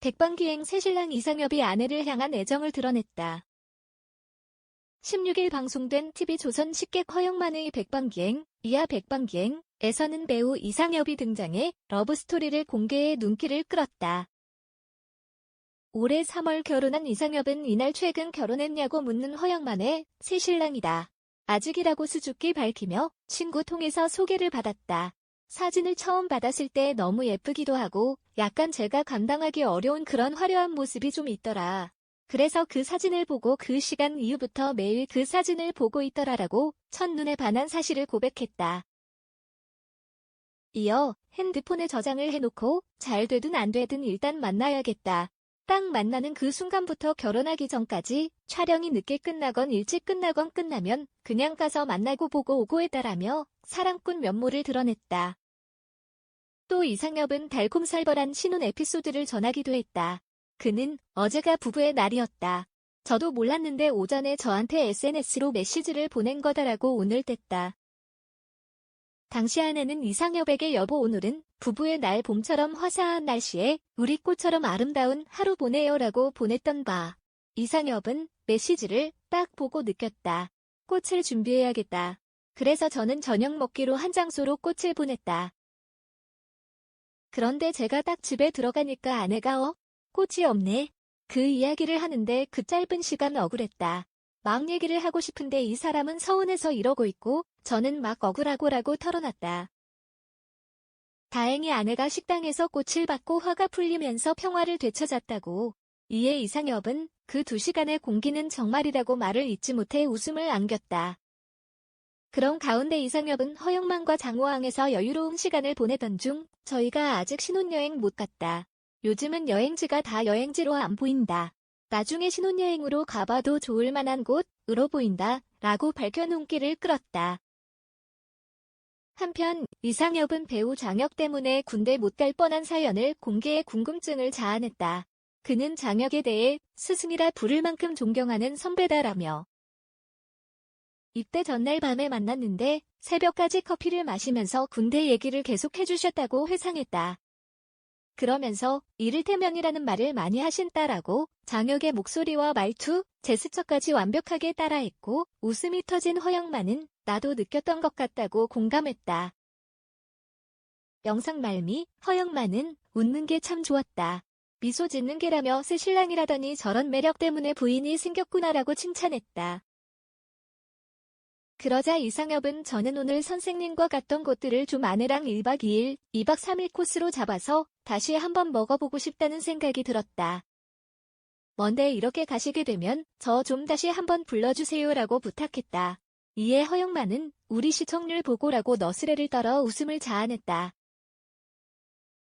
백방기행 새신랑 이상엽이 아내를 향한 애정을 드러냈다. 16일 방송된 TV조선 식객 허영만의 백방기행, 이하 백방기행에서는 배우 이상엽이 등장해 러브스토리를 공개해 눈길을 끌었다. 올해 3월 결혼한 이상엽은 이날 최근 결혼했냐고 묻는 허영만의 새신랑이다. 아직이라고 수줍게 밝히며 친구 통해서 소개를 받았다. 사진을 처음 받았을 때 너무 예쁘기도 하고 약간 제가 감당하기 어려운 그런 화려한 모습이 좀 있더라. 그래서 그 사진을 보고 그 시간 이후부터 매일 그 사진을 보고 있더라라고 첫눈에 반한 사실을 고백했다. 이어 핸드폰에 저장을 해놓고 잘 되든 안 되든 일단 만나야겠다. 딱 만나는 그 순간부터 결혼하기 전까지 촬영이 늦게 끝나건 일찍 끝나건 끝나면 그냥 가서 만나고 보고 오고 했다라며 사랑꾼 면모를 드러냈다. 또 이상엽은 달콤살벌한 신혼 에피소드를 전하기도 했다. 그는 어제가 부부의 날이었다. 저도 몰랐는데 오전에 저한테 SNS로 메시지를 보낸 거다라고 오늘 뗐다. 당시 아내는 이상엽에게 여보 오늘은 부부의 날 봄처럼 화사한 날씨에 우리 꽃처럼 아름다운 하루 보내요라고 보냈던 바. 이상엽은 메시지를 딱 보고 느꼈다. 꽃을 준비해야겠다. 그래서 저는 저녁 먹기로 한 장소로 꽃을 보냈다. 그런데 제가 딱 집에 들어가니까 아내가 어? 꽃이 없네. 그 이야기를 하는데 그 짧은 시간 억울했다. 막 얘기를 하고 싶은데 이 사람은 서운해서 이러고 있고 저는 막 억울하고라고 털어놨다. 다행히 아내가 식당에서 꽃을 받고 화가 풀리면서 평화를 되찾았다고. 이에 이상엽은 그 두 시간의 공기는 정말이라고 말을 잊지 못해 웃음을 안겼다. 그런 가운데 이상엽은 허영만과 장호항에서 여유로운 시간을 보내던 중 저희가 아직 신혼여행 못 갔다. 요즘은 여행지가 다 여행지로 안 보인다. 나중에 신혼여행으로 가봐도 좋을 만한 곳으로 보인다. 라고 밝혀 눈길을 끌었다. 한편 이상엽은 배우 장혁 때문에 군대 못 갈 뻔한 사연을 공개해 궁금증을 자아냈다. 그는 장혁에 대해 스승이라 부를 만큼 존경하는 선배다라며 입대 전날 밤에 만났는데 새벽까지 커피를 마시면서 군대 얘기를 계속 해주셨다고 회상했다. 그러면서 이를테면이라는 말을 많이 하신다라고 장혁의 목소리와 말투, 제스처까지 완벽하게 따라했고 웃음이 터진 허영만은 나도 느꼈던 것 같다고 공감했다. 영상 말미 허영만은 웃는 게 참 좋았다. 미소 짓는 게라며 새 신랑이라더니 저런 매력 때문에 부인이 생겼구나라고 칭찬했다. 그러자 이상엽은 저는 오늘 선생님과 갔던 곳들을 좀 아내랑 1박 2일, 2박 3일 코스로 잡아서 다시 한번 먹어보고 싶다는 생각이 들었다. 먼데 이렇게 가시게 되면 저 좀 다시 한번 불러주세요라고 부탁했다. 이에 허영만은 우리 시청률 보고라고 너스레를 떨어 웃음을 자아냈다.